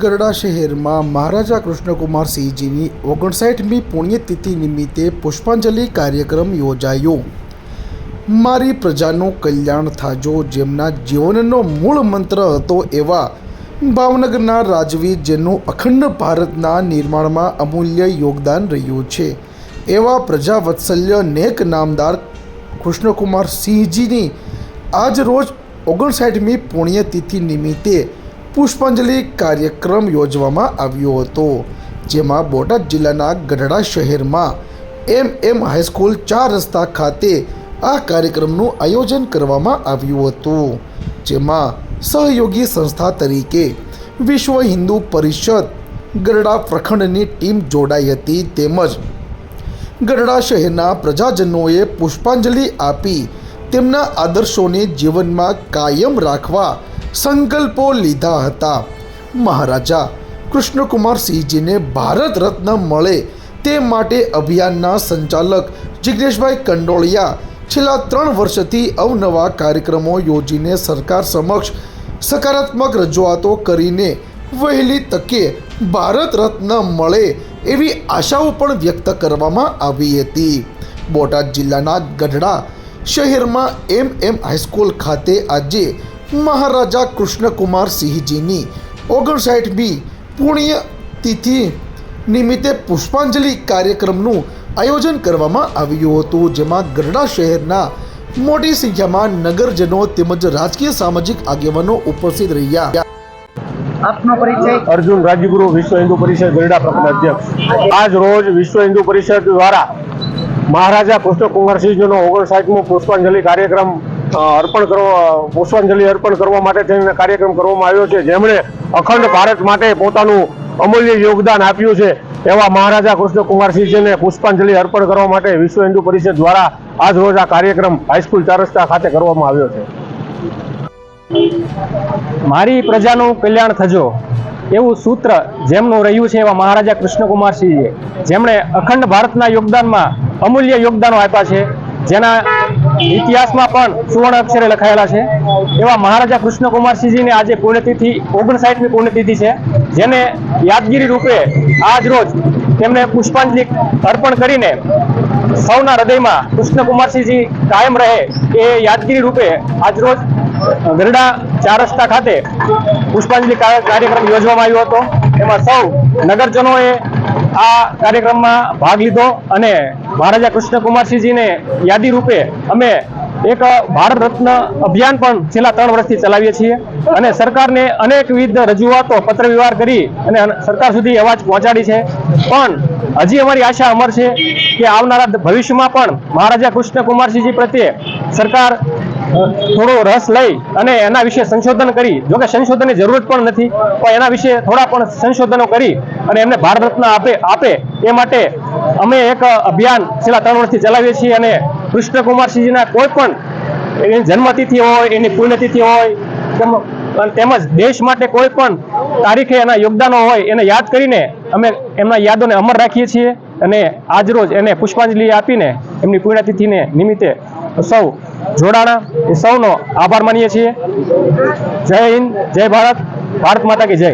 ગરડા શહેરમાં મહારાજા કૃષ્ણકુમાર સિંહજીની ઓગણસાઠમી પુણ્યતિથિ નિમિત્તે પુષ્પાંજલિ કાર્યક્રમ યોજાયો. મારી પ્રજાનું કલ્યાણ થાજો જેમના જીવનનો મૂળ મંત્ર હતો એવા ભાવનગરના રાજવી જેનું અખંડ ભારતના નિર્માણમાં અમૂલ્ય યોગદાન રહ્યું છે, એવા પ્રજાવત્સલ્ય નેક નામદાર કૃષ્ણકુમાર સિંહજીની આજ રોજ ઓગણસાઠમી પુણ્યતિથિ નિમિત્તે પુષ્પાંજલિ કાર્યક્રમ યોજવામાં આવ્યો હતો, જેમાં બોટાદ જિલ્લાના ગઢડા શહેરમાં એમ એમ હાઈસ્કૂલ ચાર રસ્તા ખાતે આ કાર્યક્રમનું આયોજન કરવામાં આવ્યું હતું, જેમાં સહયોગી સંસ્થા તરીકે વિશ્વ હિન્દુ પરિષદ ગરડા પ્રખંડની ટીમ જોડાઈ હતી તેમજ ગઢડા શહેરના પ્રજાજનોએ પુષ્પાંજલિ આપી તેમના આદર્શોને જીવનમાં કાયમ રાખવા સંકલ્પો લીધા હતા. મહારાજા કૃષ્ણકુમાર સિંહજીને ભારત રત્ન મળે તે માટે અભિયાનના સંચાલક જિગ્નેશભાઈ કંડોળિયા છેલ્લા ત્રણ વર્ષથી અવનવા કાર્યક્રમો યોજીને સરકાર સમક્ષ સકારાત્મક રજૂઆતો કરીને વહેલી તકે ભારત રત્ન મળે એવી આશાઓ પણ વ્યક્ત કરવામાં આવી હતી. બોટાદ જિલ્લાના ગઢડા શહેરમાં એમ એમ હાઈસ્કૂલ ખાતે આજે મહારાજા કૃષ્ણકુમાર સિંહજીની ઓગણસાઠમી પુણ્ય તિથિ નિમિત્તે પુષ્પાંજલિ કાર્યક્રમનું આયોજન કરવામાં આવ્યું હતું જેમાં ગરડા શહેરના મોટી સંખ્યામાં નગરજનો તેમજ રાજકીય સામાજિક આગેવાનો ઉપસ્થિત રહ્યા. આપનો પરિચય? અર્જુન રાજ્યગુરુ વિશ્વ હિન્દુ પરિષદ ગરડા પ્રખંડ અધ્યક્ષ. આજ રોજ વિશ્વ હિન્દુ પરિષદ દ્વારા મહારાજા કૃષ્ણકુમારસિંહજીનો ઓગણસાઠમો પુષ્પાંજલિ કાર્યક્રમ અર્પણ કરવા, પુષ્પાંજલિ અર્પણ કરવા માટે થઈને કાર્યક્રમ કરવામાં આવ્યો છે. જેમણે અખંડ ભારત માટે પોતાનું અમૂલ્ય યોગદાન આપ્યું છે, એવા મહારાજા કૃષ્ણકુમારસિંહજીને પુષ્પાંજલિ અર્પણ કરવા માટે વિશ્વ હિન્દુ પરિષદ દ્વારા આજ રોજ આ કાર્યક્રમ હાઈસ્કૂલ ચારસ્તા ખાતે કરવામાં આવ્યો છે. મારી પ્રજાનું કલ્યાણ થજો, એવું સૂત્ર જેમનું રહ્યું છે એવા મહારાજા કૃષ્ણકુમારસિંહજીએ. જેમણે અખંડ ભારતના યોગદાનમાં અમૂલ્ય યોગદાનો આપ્યા છે, જેના ઇતિહાસમાં પણ સુવર્ણ અક્ષરે લખાયેલા છે. એવા મહારાજા કૃષ્ણકુમારસિંહજીને આજે પુણ્યતિથિ, ઓગણસાઠમી પુણ્યતિથિ છે, જેને યાદગીરી રૂપે આજ રોજ તેમને પુષ્પાંજલિ અર્પણ કરીને સૌના હૃદયમાં કૃષ્ણકુમારસિંહજી કાયમ રહે એ યાદગીરી રૂપે આજરોજ ગરડા ચાર રસ્તા ખાતે પુષ્પાંજલિ કાર્યક્રમ યોજવામાં આવ્યો હતો. એમાં સૌ નગરજનોએ આ કાર્યક્રમમાં ભાગ લીધો અને મહારાજા કૃષ્ણકુમારસિંહજીને યાદી રૂપે અમે એક ભારત રત્ન અભિયાન પણ છેલ્લા ત્રણ વર્ષથી ચલાવીએ છીએ અને સરકારને અનેકવિધ રજૂઆતો પત્ર વ્યવહાર કરી અને, સરકાર સુધી અવાજ પહોંચાડી છે. પણ હજી અમારી આશા અમર છે કે આવનારા ભવિષ્યમાં પણ મહારાજા કૃષ્ણકુમારસિંહજી પ્રત્યે સરકાર થોડો રસ લઈ અને એના વિશે સંશોધન કરી. જોકે સંશોધનની જરૂરત પણ નથી, પણ એના વિશે થોડા પણ સંશોધનો કરી અને એમને ભારત આપે આપે. એ માટે અમે એક અભિયાન છેલ્લા ત્રણ વર્ષથી ચલાવીએ છીએ અને કૃષ્ણકુમારસિંહજીના કોઈ પણ એની જન્મતિથિ હોય, એની પુણ્યતિથિ હોય તેમજ દેશ માટે કોઈ પણ તારીખે એના યોગદાનો હોય, એને યાદ કરીને અમે એમના યાદોને અમર રાખીએ છીએ અને આજરોજ એને પુષ્પાંજલિ આપીને એમની પુણ્યતિથિને નિમિત્તે સૌ જોડાણા એ સૌનો આભાર માનીએ છીએ. જય હિન્દ જય ભારત ભારત માતા કી જય.